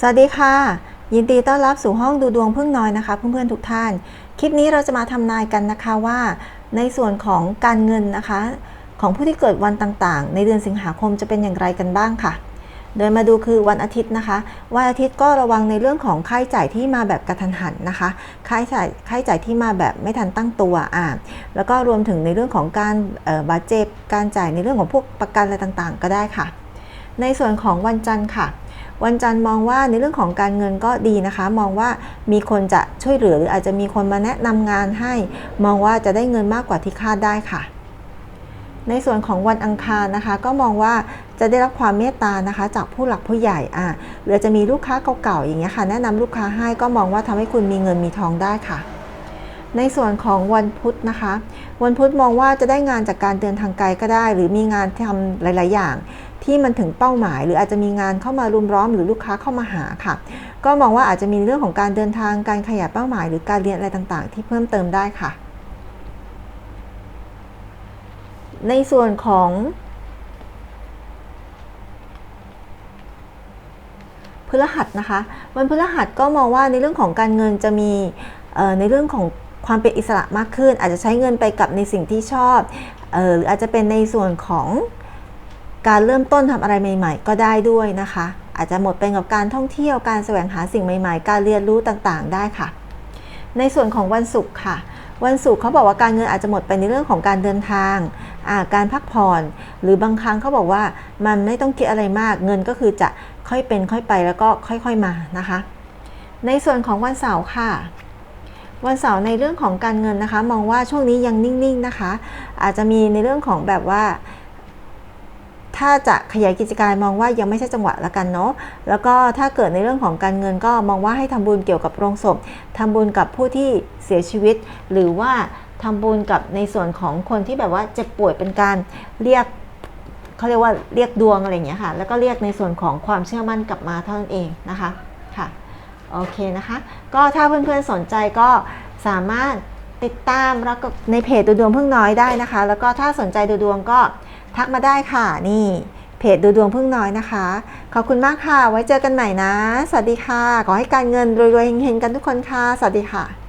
สวัสดีค่ะ ยินดีต้อนรับสู่ห้องดูดวงพึ่งน้อยนะคะ เพื่อนๆทุกท่าน คลิปนี้เราจะมาทำนายกันนะคะว่า ในส่วนของการเงินนะคะ ของผู้ที่เกิดวันต่างๆ ในเดือนสิงหาคมจะเป็นอย่างไรกันบ้างค่ะ โดยมาดูคือวันอาทิตย์นะคะ วันอาทิตย์ก็ระวังในเรื่องของค่าใช้จ่ายที่มาแบบกระทันหันนะคะค่าใช้จ่ายค่าใช้จ่ายที่มาแบบไม่ทันตั้งตัวอ่าแล้วก็รวมถึงในเรื่องของการบาดเจ็บการจ่ายในเรื่องของพวกประกันอะไรต่างๆ ก็ได้ค่ะ ในส่วนของวันจันทร์ค่ะ วันจันทร์มองว่าในเรื่องของการเงินก็ดีนะคะ มองว่ามีคนจะช่วยเหลือหรืออาจจะมีคนมาแนะนำงานให้ มองว่าจะได้เงินมากกว่าที่คาดได้ค่ะ ในส่วนของวันอังคารนะคะ ก็มองว่าจะได้รับความเมตตานะคะ จากผู้หลักผู้ใหญ่อะหรือจะมีลูกค้าเก่าๆอย่างเงี้ยค่ะ แนะนำลูกค้าให้ก็มองว่าทำให้คุณมีเงินมีทองได้ค่ะในส่วนของวันพุธนะคะ วันพุธมองว่าจะได้งานจากการเดินทางไกลก็ได้ หรือมีงานทำหลาย ๆ อย่าง ที่มันถึงเป้าหมาย หรืออาจจะมีงานเข้ามารุมร้อมหรือลูกค้าเข้ามาหาค่ะ ก็มองว่าอาจจะมีเรื่องของการเดินทางการขยายเป้าหมาย หรือการเรียนอะไรต่างๆ ที่เพิ่มเติมได้ค่ะ ในส่วนของพฤหัสนะคะวันพฤหัสก็มองว่าในเรื่องของการเงินจะมีในเรื่องของความเป็นอิสระมากขึ้น อาจจะใช้เงินไปกับในสิ่งที่ชอบออหรืออาจจะเป็นในส่วนของ การเริ่มต้นทำอะไรใหม่ ๆ ก็ได้ด้วยนะคะ อาจจะหมดไปกับการท่องเที่ยวการแสวงหาสิ่งใหม่ๆ การเรียนรู้ต่างๆ ได้ค่ะ ในส่วนของวันศุกร์ค่ะ วันศุกร์เขาบอกว่าการเงินอาจจะหมดไปในเรื่องของการเดินทางาการพักผ่อน หรือบางครั้งเขาบอกว่ามันไม่ต้องคิดอะไรมาก เงินก็คือจะค่อยเป็นค่อยไปแล้วก็ค่อยๆมานะคะ ในส่วนของวันเสาร์ค่ะวันเสาร์ในเรื่องของการเงินนะคะ มองว่าช่วงนี้ยังนิ่งๆนะคะ อาจจะมีในเรื่องของแบบว่า ถ้าจะขยายกิจการมองว่ายังไม่ใช่จังหวะละกันเนาะแล้วก็ถ้าเกิดในเรื่องของการเงินก็มองว่าให้ทำบุญเกี่ยวกับโรงศพทำบุญกับผู้ที่เสียชีวิต หรือว่าทำบุญกับในส่วนของคนที่แบบว่าเจ็บป่วยเป็นการเรียกเขาเรียกว่าเรียกดวงอะไรอย่างเงี้ยค่ะ แล้วก็เรียกในส่วนของความเชื่อมั่นกลับมาเท่านั้นเองนะคะค่ะโอเคนะคะ ก็ถ้าเพื่อนๆสนใจก็สามารถติดตามแล้วก็ในเพจดูดวงพึ่งน้อยได้นะคะ แล้วก็ถ้าสนใจดูดวงก็ ทักมาได้ค่ะนี่เพจดูดวงพึ่งน้อยนะคะ ขอบคุณมากค่ะ ไว้เจอกันใหม่นะ สวัสดีค่ะ ขอให้การเงินรวยๆเฮงๆกันทุกคนค่ะ สวัสดีค่ะ